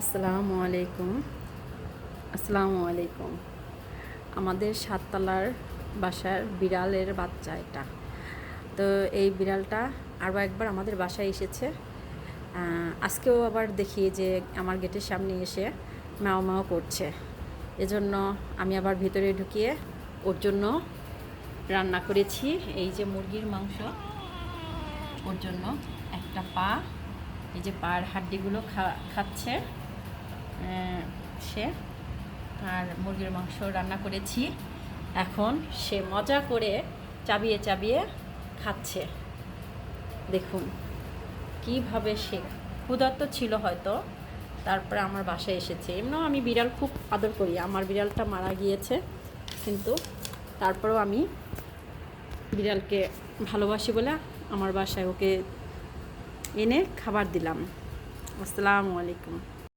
আসসালামু আলাইকুম। আসসালামু আলাইকুম। আমাদের সাততলার বাসার বিড়ালের বাচ্চা এটা। তো এই বিড়ালটা আরও একবার আমাদের বাসায় এসেছে। আজকেও আবার দেখি যে আমার গেটের সামনে এসে ম্যাও ম্যাও করছে। এজন্য আমি আবার ভিতরে ঢুকিয়ে ওর জন্য রান্না করেছি। এই যে মুরগির মাংস, ওর জন্য একটা পা, এই যে পার হাড্ডিগুলো খাচ্ছে। সে আর মুরগির মাংস রান্না করেছি। এখন সে মজা করে চাবিয়ে চাবিয়ে খাচ্ছে। দেখুন, কীভাবে সে ক্ষুধার্ত ছিল হয়তো। তারপরে আমার বাসায় এসেছে। এমনিও আমি বিড়াল খুব আদর করি। আমার বিড়ালটা মারা গিয়েছে, কিন্তু তারপরেও আমি বিড়ালকে ভালোবাসি বলে আমার বাসায় ওকে এনে খাবার দিলাম। আসসালামু আলাইকুম।